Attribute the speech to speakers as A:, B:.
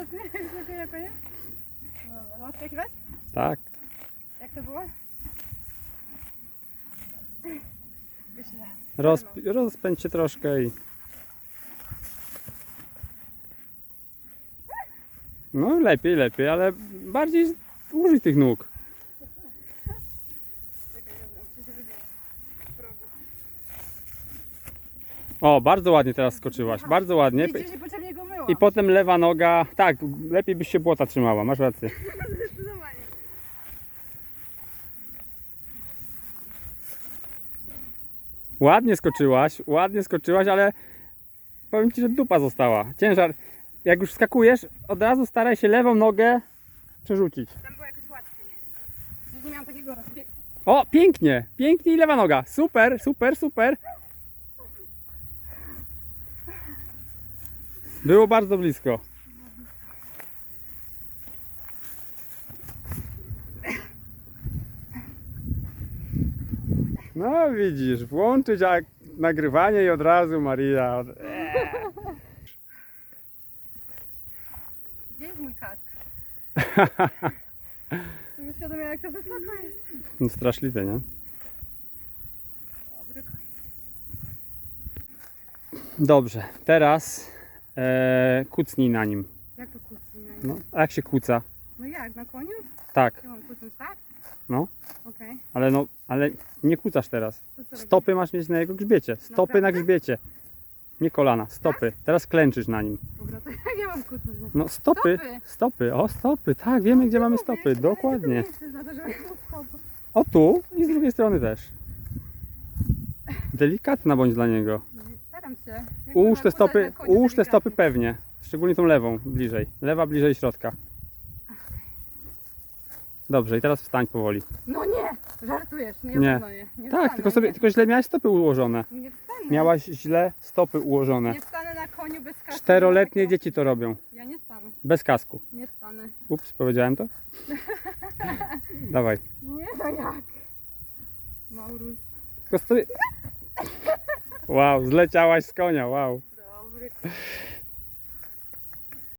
A: Dziękuję, konie. Dobra, mam skakiwać?
B: Tak.
A: Jak to było? Jeszcze raz.
B: Roz, rozpędź się troszkę i... No lepiej, lepiej, ale bardziej użyj tych nóg. O, bardzo ładnie teraz skoczyłaś, bardzo ładnie.
A: Widzisz, że potrzebnie go.
B: I potem lewa noga, tak, lepiej byś się błota trzymała, masz rację.
A: Zdecydowanie.
B: Ładnie skoczyłaś, ładnie skoczyłaś, ale powiem Ci, że dupa została. Ciężar, jak już skakujesz, od razu staraj się lewą nogę przerzucić.
A: Tam było jakoś łatwiej. Przecież nie miałam takiego rozbiegu.
B: O, pięknie, pięknie i lewa noga. Super, super, super. Było bardzo blisko. No widzisz, włączyć nagrywanie i od razu Maria.
A: Gdzie jest mój kask? Uświadomiłam, jak to wysoko jest.
B: No, straszliwe, nie?
A: Dobry.
B: Dobrze, teraz e, kucnij na nim.
A: Jak to kucnij na nim?
B: No, a jak się kuca?
A: No jak, na koniu?
B: Tak,
A: Ja mam kucnąć, tak?
B: No.
A: Okej.
B: ale no, ale nie kucasz teraz.
A: To co
B: Stopy masz mieć na jego grzbiecie. Stopy na
A: Naprawdę?
B: grzbiecie. Nie kolana, stopy. Teraz klęczysz na nim.
A: Dobra, to jak ja mam kucnąć?
B: No stopy,
A: Stopy.
B: stopy, o stopy, tak, wiemy gdzie mamy stopy, dokładnie.
A: To żeby stopy.
B: O tu i z drugiej strony też. Delikatna bądź dla niego.
A: No, Staram się.
B: Ułóż te stopy, ułóż te stopy pewnie. Szczególnie tą lewą bliżej. Lewa bliżej środka. Dobrze, i teraz wstań powoli.
A: No nie! Żartujesz, nie,
B: Nie.
A: wstanę, nie
B: Tak,
A: wstanę,
B: tylko sobie, tylko źle miałeś stopy ułożone.
A: Nie wstanę.
B: Miałaś źle stopy ułożone.
A: Nie wstanę na koniu bez kasku.
B: Czteroletnie dzieci to robią.
A: Ja nie stanę,
B: Bez kasku.
A: nie stanę.
B: Ups, powiedziałem to? Dawaj.
A: Nie, no jak? Maurus.
B: Tylko sobie... Wow, zleciałaś z konia, wow.
A: Dobry.